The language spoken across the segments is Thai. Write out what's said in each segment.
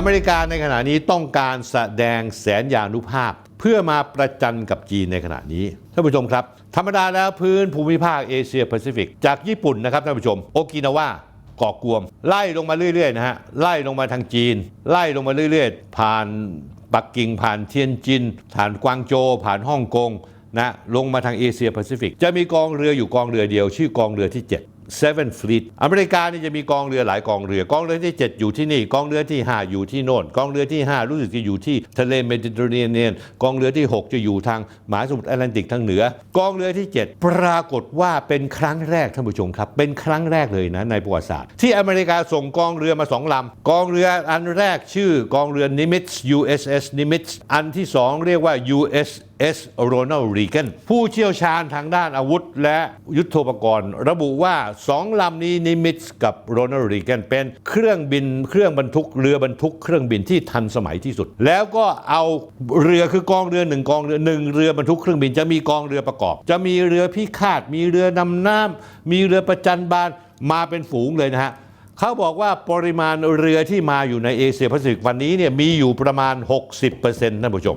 อเมริกาในขณะนี้ต้องการแสดงแสนยานุภาพ เพื่อมาประจันกับจีนในขณะนี้ท่านผู้ชมครับ ธรรมดาแล้วพื้นภูมิภาคเอเชียแปซิฟิก จากญี่ปุ่นนะครับท่านผู้ชมโอกินาวาเกาะกวม ไล่ลงมาเรื่อยๆนะฮะไล่ลงมาทางจีน ไล่ลงมาเรื่อยๆ ผ่านปักกิ่งผ่านเทียนจิน ผ่านกวางโจวผ่านฮ่องกงนะลงมาทางเอเชียแปซิฟิก จะมีกองเรืออยู่กองเรือเดียว ชื่อกองเรือที่ 7 Seven Fleet อเมริกานี่จะมีกองเรือหลายกองเรือกองเรือที่ 7 อยู่ที่นี่ กองเรือที่ 5 อยู่ที่โน่นกองเรือที่ 5 รู้สึกจะอยู่ที่ทะเลเมดิเตอร์เรเนียนกองเรือที่ 6 จะอยู่ทางมหาสมุทรแอตแลนติกทางเหนือ กองเรือที่ 7 ปรากฏว่าเป็นครั้งแรกท่านผู้ชมครับเป็นครั้งแรกเลยนะในประวัติศาสตร์ที่อเมริกาส่งกองเรือมาสองลำกองเรืออันแรกชื่อกองเรือ Nimitz USS Nimitz อันที่สองเรียกว่า U.S US S. Ronald Reagan ผู้เชี่ยวชาญทางด้านอาวุธและยุทโธปกรณ์ ระบุว่าสองลำนี้นิมิตกับ Ronald Reagan เป็นเครื่องบินเครื่องบรรทุกเรือบรรทุกเครื่องบินที่ทันสมัยที่สุด แล้วก็เอาเรือคือกองเรือหนึ่งกองเรือหนึ่งเรือบรรทุกเครื่องบินจะมีกองเรือประกอบ จะมีเรือพิฆาตมีเรือนำน้ำมีเรือประจันบานมาเป็นฝูงเลยนะฮะ เขาบอกว่าปริมาณเรือที่มาอยู่ในเอเชียแปซิฟิกวันนี้เนี่ยมีอยู่ประมาณ 60%ท่านผู้ชม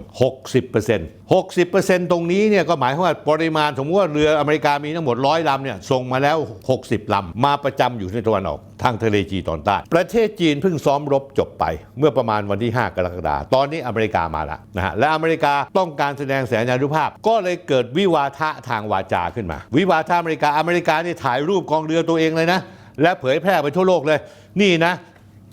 60% 60%ตรงนี้เนี่ยก็หมายความว่าปริมาณสมมติว่าเรืออเมริกามีทั้งหมด100ลำเนี่ยส่งมาแล้ว 60 ลำ มาประจำอยู่ในตะวันออกทางทะเลจีนตอนใต้ ประเทศจีนเพิ่งซ้อมรบจบไป เมื่อประมาณวันที่ 5 กรกฎาคมตอนนี้อเมริกามาแล้วนะฮะและอเมริกาต้องการแสดงแสนยานุภาพ ก็เลยเกิดวิวาทะทางวาจาขึ้นมา วิวาทะอเมริกาอเมริกานี่ถ่ายรูปกองเรือตัวเองเลยนะ และเผยแพร่ไปทั่วโลกเลย นี่นะ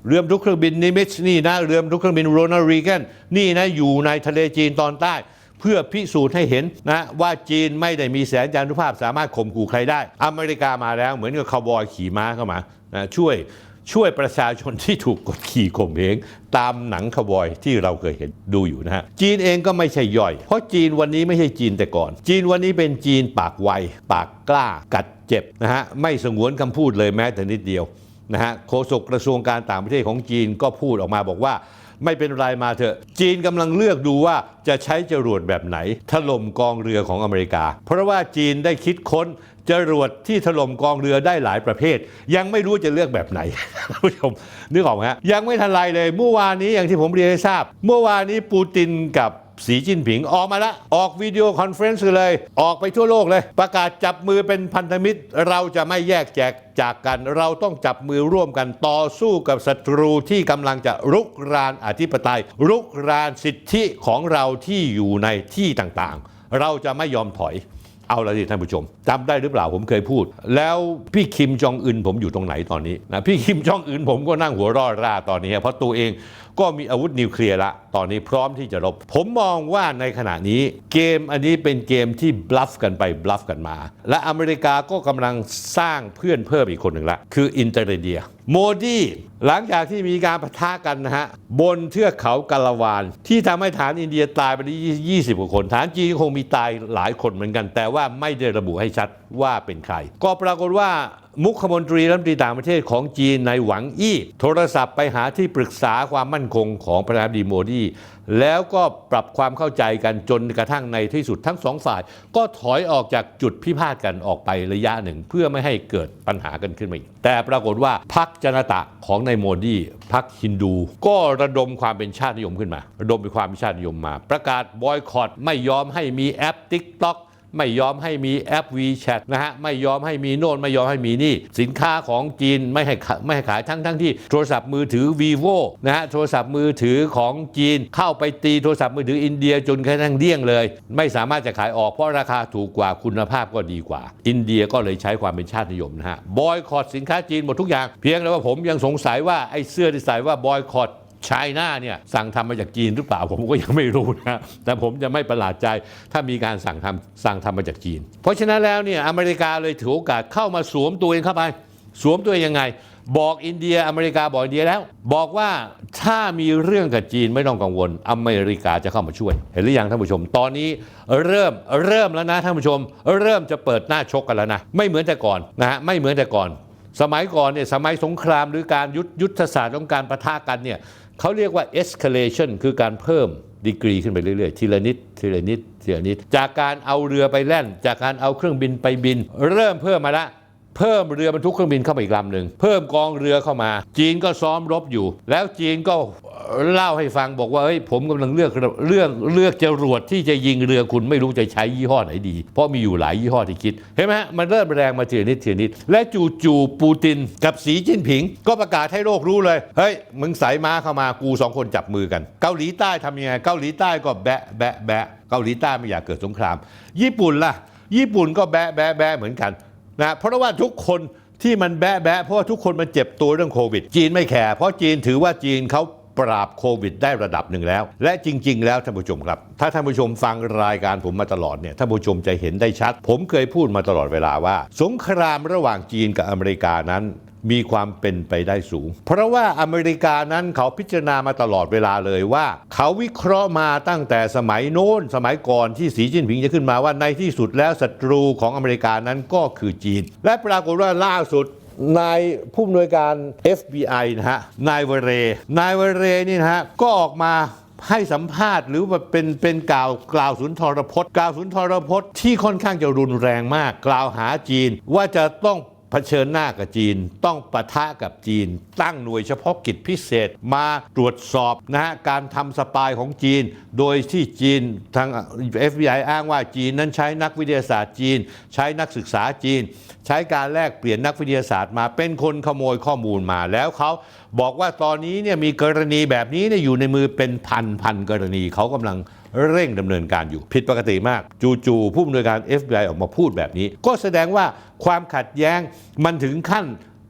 เรือทุกเครื่องบินนิมิตนี่นะเรือทุกเครื่องบินโรนัลรีแกนนี่นะอยู่ในทะเลจีนตอนใต้ เพื่อพิสูจน์ให้เห็นนะว่าจีนไม่ได้มีแสนยานุภาพสามารถข่มขู่ใครได้ อเมริกามาแล้วเหมือนกับคาวบอยขี่ม้าเข้ามานะช่วย ช่วยประชาชนที่ถูกกดขี่ข่มเหงตามหนังขบอยที่เราเคยเห็นดูอยู่นะฮะจีนเองก็ไม่ใช่ย่อย เพราะจีนวันนี้ไม่ใช่จีนแต่ก่อน จีนวันนี้เป็นจีนปากไว ปากกล้ากัดเจ็บนะฮะไม่สงวนคำพูดเลยแม้แต่นิดเดียวนะฮะโฆษกกระทรวงการต่างประเทศของจีนก็พูดออกมาบอกว่า ไม่เป็นไรมาเถอะ จีนกำลังเลือกดูว่าจะใช้จรวดแบบไหน ถล่มกองเรือของอเมริกา เพราะว่าจีนได้คิดค้นจรวดที่ถล่มกองเรือได้หลายประเภท ยังไม่รู้จะเลือกแบบไหนท่านผู้ชมนึกออกไหมฮะยังไม่ทันไรเลยเมื่อวานนี้อย่างที่ผมเรียนให้ทราบ เมื่อวานนี้ปูตินกับ สีจิ้นผิงออกมาละ ออกวิดีโอคอนเฟรนซ์เลย ออกไปทั่วโลกเลย ประกาศจับมือเป็นพันธมิตร เราจะไม่แยกแจกจากกันเราต้องจับมือร่วมกันต่อสู้กับศัตรูที่กำลังจะรุกรานอธิปไตย รุกรานสิทธิของเราที่อยู่ในที่ต่างๆ เราจะไม่ยอมถอยเอาละสิท่านผู้ชมจำได้หรือเปล่าผมเคยพูด แล้วพี่คิมจองอึนผมอยู่ตรงไหนตอนนี้นะพี่คิมจองอึนผมก็นั่งหัวรอดราตอนนี้เพราะตัวเอง ก็มีอาวุธนิวเคลียร์ละ ตอนนี้พร้อมที่จะรบ ผมมองว่าในขณะนี้เกมอันนี้เป็นเกมที่บลัฟกันไปบลัฟกันมา และอเมริกาก็กำลังสร้างเพื่อนเพิ่มอีกคนหนึ่งละ คืออินเตอร์เดีย โมดีหลังจากที่มีการปะทะกันนะฮะ บนเทือกเขากาลาวาน ที่ทำให้ฐานอินเดียตายไปได้20 กว่าคน ฐานจีนคงมีตายหลายคนเหมือนกัน แต่ว่าไม่ได้ระบุให้ชัดว่าเป็นใคร ก็ปรากฏว่า มุขมนตรีรัฐมนตรีต่างประเทศของจีนในหวังอี้โทรศัพท์ไปหาที่ปรึกษาความมั่นคงของประธานาธิบดีโมดี แล้วก็ปรับความเข้าใจกันจนกระทั่งในที่สุดทั้งสองฝ่าย ก็ถอยออกจากจุดพิพาทกันออกไประยะหนึ่ง เพื่อไม่ให้เกิดปัญหากันขึ้นมาอีก แต่ปรากฏว่าพรรคจนตะของนายโมดีพรรคฮินดู ก็ระดมความเป็นชาตินิยมขึ้นมา ระดมเป็นความเป็นชาตินิยมมา ประกาศบอยคอตไม่ยอมให้มีแอป TikTok ไม่ยอมให้มีแอป WeChat นะฮะไม่ยอมให้มีโน่นไม่ยอมให้มีนี่ สินค้าของจีนไม่ให้ไม่ให้ขายทั้งทั้งที่โทรศัพท์มือถือ vivo นะฮะโทรศัพท์มือถือของจีน เข้าไปตีโทรศัพท์มือถืออินเดียจนกระทั่งเดี้ยงเลย ไม่สามารถจะขายออกเพราะราคาถูกกว่าคุณภาพก็ดีกว่า อินเดียก็เลยใช้ความเป็นชาตินิยมนะฮะบอยคอตสินค้าจีนหมดทุกอย่างเพียงแต่ว่าผมยังสงสัยว่าไอ้เสื้อที่ใส่ว่าบอยคอต ไชน่าเนี่ยสั่งทำมาจากจีนหรือเปล่าผมก็ยังไม่รู้นะแต่ผมจะไม่ประหลาดใจถ้ามีการสั่งทำสั่งทำมาจากจีน เพราะฉะนั้นแล้วเนี่ยอเมริกาเลยถือโอกาสเข้ามาสวมตัวเองเข้าไป สวมตัวเองยังไง บอกอินเดียอเมริกาบอกอินเดียแล้ว บอกว่าถ้ามีเรื่องกับจีนไม่ต้องกังวล อเมริกาจะเข้ามาช่วย เห็นหรือยังท่านผู้ชม ตอนนี้เริ่มเริ่มแล้วนะท่านผู้ชม เริ่มจะเปิดหน้าชกกันแล้วนะไม่เหมือนแต่ก่อนนะฮะไม่เหมือนแต่ก่อน สมัยก่อนเนี่ยสมัยสงครามหรือการยุทธยุทธศาสตร์ของการประทะกันเนี่ย เขาเรียกว่า escalation คือการเพิ่มดีกรีขึ้นไปเรื่อยๆ ทีละนิด ทีละนิด ทีละนิด จากการเอาเรือไปแล่น จากการเอาเครื่องบินไปบิน เริ่มเพิ่มมาละ เพิ่มเรือบรรทุกเครื่องบินเข้ามาอีกลำหนึ่งเพิ่มกองเรือเข้ามา จีนก็ซ้อมรบอยู่ แล้วจีนก็เล่าให้ฟังบอกว่าเฮ้ยผมกำลังเลือกเรื่องเลือกจรวดที่จะยิงเรือคุณไม่รู้จะใช้ยี่ห้อไหนดี เพราะมีอยู่หลายยี่ห้อที่คิดเห็นไหมฮะมันเริ่มแรงมาทีละนิดทีละนิด และจู่ๆปูตินกับสีจิ้นผิง ก็ประกาศให้โลกรู้เลยเฮ้ยมึงใส่ม้าเข้ามากูสองคนจับมือกัน เกาหลีใต้ทำยังไงเกาหลีใต้ก็แบะแบะแบะเกาหลีใต้ไม่อยากเกิดสงคราม ญี่ปุ่นล่ะ ญี่ปุ่นก็แบะแบะแบะเหมือนกัน นะเพราะว่าทุกคนที่มันแบะแบะเพราะว่าทุกคนมันเจ็บตัวเรื่องโควิด จีนไม่แคร์เพราะจีนถือว่าจีนเขาปราบโควิดได้ระดับหนึ่งแล้ว และจริง ๆ แล้วท่านผู้ชมครับ ถ้าท่านผู้ชมฟังรายการผมมาตลอดเนี่ยท่านผู้ชมจะเห็นได้ชัด ผมเคยพูดมาตลอดเวลาว่า สงครามระหว่างจีนกับอเมริกานั้น มีความเป็นไปได้สูง เพราะว่าอเมริกานั้นเขาพิจารณามาตลอดเวลาเลยว่า เขาวิเคราะห์มาตั้งแต่สมัยโน้น สมัยก่อนที่สีจิ้นผิงจะขึ้นมาว่าในที่สุดแล้วศัตรูของอเมริกานั้นก็คือจีน และปรากฏว่าล่าสุดนายผู้อำนวยการ FBI นะฮะนายเวเร นายเวเรนี่นะฮะก็ออกมาให้สัมภาษณ์หรือว่าเป็นเป็นกล่าวกล่าวสุนทรพจน์ กล่าวสุนทรพจน์ที่ค่อนข้างจะรุนแรงมาก กล่าวหาจีนว่าจะต้อง เผชิญหน้ากับจีน ต้องปะทะกับจีน ตั้งหน่วยเฉพาะกิจพิเศษมาตรวจสอบนะฮะการทำสปายของจีน โดยที่จีนทาง FBI อ้างว่าจีนนั้นใช้นักวิทยาศาสตร์จีน ใช้นักศึกษาจีน ใช้การแลกเปลี่ยนนักวิทยาศาสตร์มาเป็นคนขโมยข้อมูลมาแล้วเขาบอกว่าตอนนี้เนี่ยมีกรณีแบบนี้เนี่ยอยู่ในมือเป็นพันพันกรณีเขากำลังเร่งดำเนินการอยู่ผิดปกติมาก จู่ๆผู้อำนวยการ FBI ออกมาพูดแบบนี้ ก็แสดงว่าความขัดแย้งมันถึงขั้น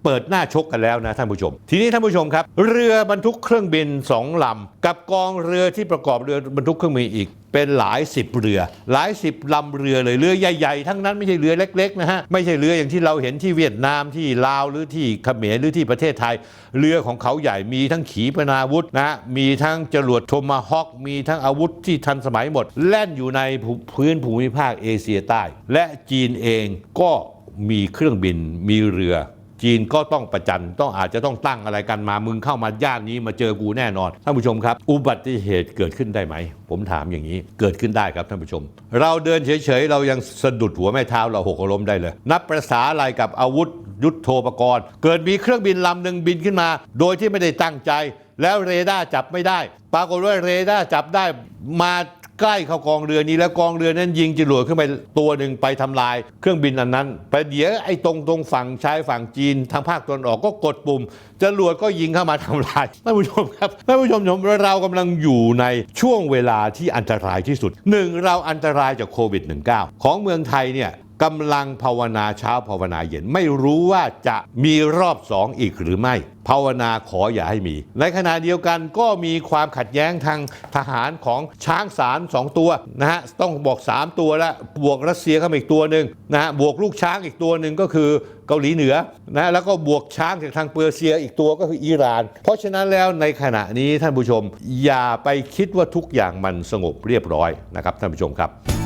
เปิดหน้าชกกันแล้วนะท่านผู้ชม ทีนี้ท่านผู้ชมครับ เรือบรรทุกเครื่องบินสองลำกับกองเรือที่ประกอบเรือบรรทุกเครื่องบินอีก เป็นหลายสิบเรือ หลายสิบลำเรือเลยเรือใหญ่ๆ ทั้งนั้นไม่ใช่เรือเล็กๆนะฮะไม่ใช่เรืออย่างที่เราเห็นที่เวียดนามที่ลาวหรือที่เขมรหรือที่ประเทศไทย เรือของเขาใหญ่มีทั้งขีปนาวุธนะมีทั้งจรวดโทมาฮอคมีทั้งอาวุธที่ทันสมัยหมด แล่นอยู่ในพื้นภูมิภาคเอเชียใต้ และจีนเองก็มีเครื่องบินมีเรือ จีนก็ต้องประจันต้องอาจจะต้องตั้งอะไรกันมามึงเข้ามาย่านนี้มาเจอกูแน่นอนท่านผู้ชมครับ อุบัติเหตุเกิดขึ้นได้ไหม ผมถามอย่างนี้เกิดขึ้นได้ครับท่านผู้ชม เราเดินเฉยๆ เรายังสะดุดหัวแม่เท้าเราหกล้มได้เลย นับประษาอะไรกับอาวุธยุทโธปกรณ์ เกิดมีเครื่องบินลำหนึ่งบินขึ้นมา โดยที่ไม่ได้ตั้งใจ แล้วเรดาร์จับไม่ได้ ปรากฏว่าเรดาร์จับได้มา ใกล้เข้ากองเรือนี้แล้วกองเรือนั้นยิงจรวดขึ้นไปตัวหนึ่งไปทำลายเครื่องบินอันนั้นไปเดี๋ยวไอ้ตรงตรงฝั่งชายฝั่งจีนทางภาคตะวันออกก็กดปุ่มจรวดก็ยิงเข้ามาทำลายท่านผู้ชมครับท่านผู้ชมเรากำลังอยู่ในช่วงเวลาที่อันตรายที่สุดหนึ่งเราอันตรายจากโควิด -19 ของเมืองไทยเนี่ย กำลังภาวนาเช้าภาวนาเย็น ไม่รู้ว่าจะมีรอบสองอีกหรือไม่ ภาวนาขออย่าให้มี ในขณะเดียวกันก็มีความขัดแย้งทางทหารของช้างสารสองตัวนะฮะต้องบอก 3 ตัวแล้วบวกรัสเซียเข้ามาอีกตัวหนึ่งนะฮะบวกลูกช้างอีกตัวหนึ่งก็คือเกาหลีเหนือนะแล้วก็บวกช้างจากทางเปอร์เซียอีกตัวก็คืออิหร่าน เพราะฉะนั้นแล้วในขณะนี้ท่านผู้ชม อย่าไปคิดว่าทุกอย่างมันสงบเรียบร้อยนะครับท่านผู้ชมครับ